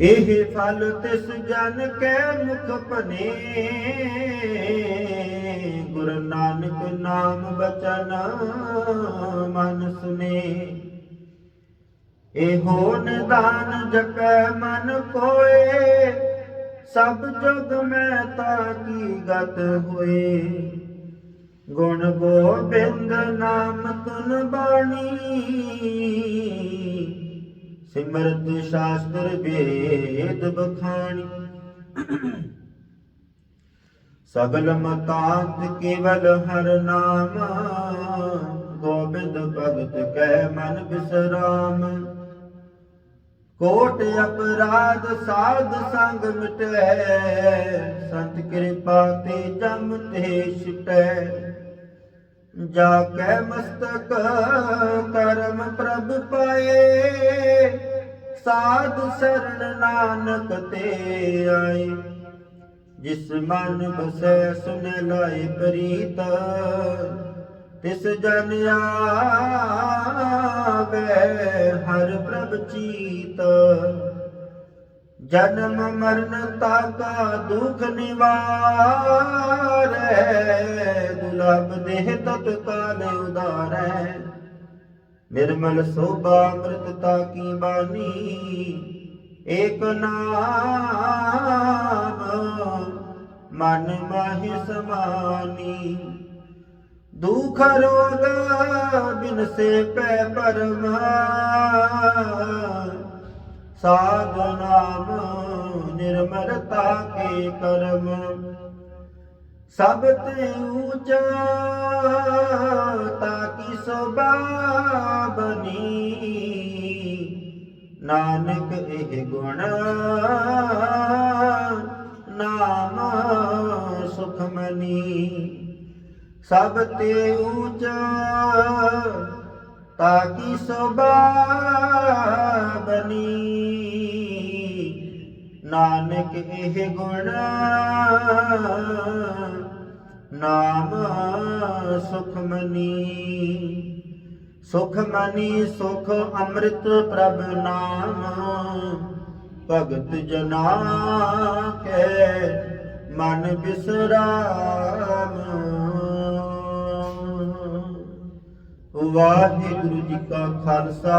ਇਹ ਫਲ ਤਿਸ ਜਨ ਕੈ ਮੁਖ ਭਨੇ। ਗੁਰੂ ਨਾਨਕ ਨਾਮ ਬਚਨ ਮਨ ਸੁਨੇ। ਇਹੋ ਨਿਦਾਨ ਜਪੈ ਮਨ ਕੋਏ। ਸਭ ਜੁਗ ਮੈਂ ਤਾ ਕੀ ਗਤ ਹੋਏ। ਗੁਣ ਗੋਬਿੰਦ ਨਾਮ ਤੁਨ ਬਾਣੀ। ਸਿਮਰਤ ਸ਼ਾਸਤਰ ਵੇਦ ਬਖਾਣੀ ਸਗਲ ਮਤਾਂਤ ਕੇਵਲ ਹਰ ਨਾਮ, ਗੋਬਿੰਦ ਭਗਤ ਕੈ ਮਨ ਬਿਸਰਾਮ। ਕੋਟ ਅਪਰਾਧ ਸਾਧ ਸੰਗ ਮਿਟੈ, ਸੰਤ ਕਿਰਪਾ ਤੇ ਜਮ ਤੇ ਛਟੈ। ਜਾ ਕੈ ਮਸਤਕ ਕਰਮ ਪ੍ਰਭ ਪਾਏ ਸਾਧ ਸਰਣ ਨਾਨਕ ਤੇ ਆਏ। ਜਿਸ ਮਨ ਬਸੈ ਸੁਨ ਲਾਇ ਪ੍ਰੀਤ, ਤਿਸ ਜਨ ਆਵੇ ਹਰ ਪ੍ਰਭ ਚੀਤ। ਜਨਮ ਮਰਨ ਤਾਕਾ ਦੁਖ ਨਿਵਾਰੈ ਦੁਲਭ ਦੇਹ ਤਤ ਕਾਲ ਉਦਾਰੈ। ਨਿਰਮਲ ਸੋਭਾ ਅੰਮ੍ਰਿਤਤਾ ਕੀ ਬਾਣੀ ਏਕ ਨਾਮ ਮਨ ਮਾਹਿ ਸਮਾਨੀ। ਦੁਖ ਰੋਗ ਬਿਨ ਸੇ ਪੈ ਪਰਮਾ ਸਾਧ ਨਾਮ ਨਿਰਮਲਤਾ ਕੇ ਕਰਮ। ਸਭ ਤੇ ਊਚਾ ਤਾਕੀ ਸੋਭਾ ਬਣੀ ਨਾਨਕ ਇਹ ਗੁਣ ਨਾਮ ਸੁਖ ਮਨੀ। ਸਭ ਤੇ ਊਚਾ ਤਾਕੀ ਸੋਭਾ ਨਾਨਕ ਇਹ ਗੁਣ ਨਾਮ ਸੁਖਮਨੀ। ਸੁਖਮਨੀ ਸੁਖ ਸੁਖ ਅੰਮ੍ਰਿਤ ਪ੍ਰਭ ਨਾਮ, ਭਗਤ ਜਨਾ ਕੇ ਮਨ ਬਿਸਰਾਮ। ਵਾਹਿਗੁਰੂ ਜੀ ਕਾ ਖਾਲਸਾ